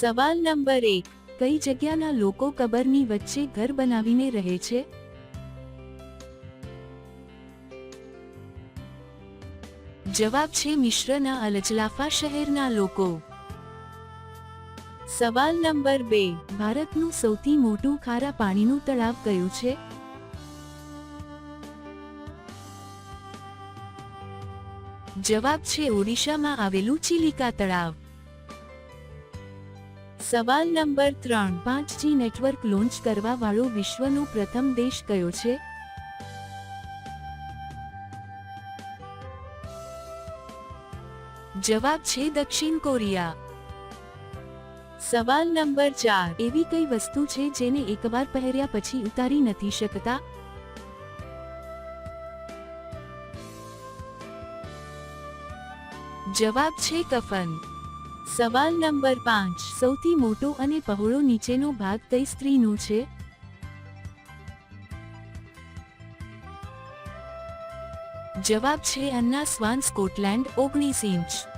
સવાલ નંબર એક, કઈ જગ્યાના લોકો કબરની વચ્ચે ઘર બનાવીને રહે છે? જવાબ છે મિશ્રના અલચલાફા શહેરના લોકો. સવાલ નંબર બે, ભારતનું સૌથી મોટું ખારા પાણીનું તળાવ કયું છે? જવાબ છે ઓડિશામાં આવેલું ચિલિકા તળાવ. સવાલ નંબર ત્રણ, પાંચ જી નેટવર્ક લોન્ચ કરવા વાળો વિશ્વનો પ્રથમ દેશ કયો છે? જવાબ છે દક્ષિણ કોરિયા. સવાલ નંબર ચાર, એવી કઈ વસ્તુ છે જેને એકવાર પહેર્યા પછી ઉતારી નથી શકતા? જવાબ છે કફન. સવાલ નંબર પાંચ. સૌથી મોટો અને પહોળો નીચેનો ભાગ કઈ સ્ત્રીનો છે? જવાબ છે અન્ના સ્વાન સ્કોટલેન્ડ ઓગણીસ ઇંચ.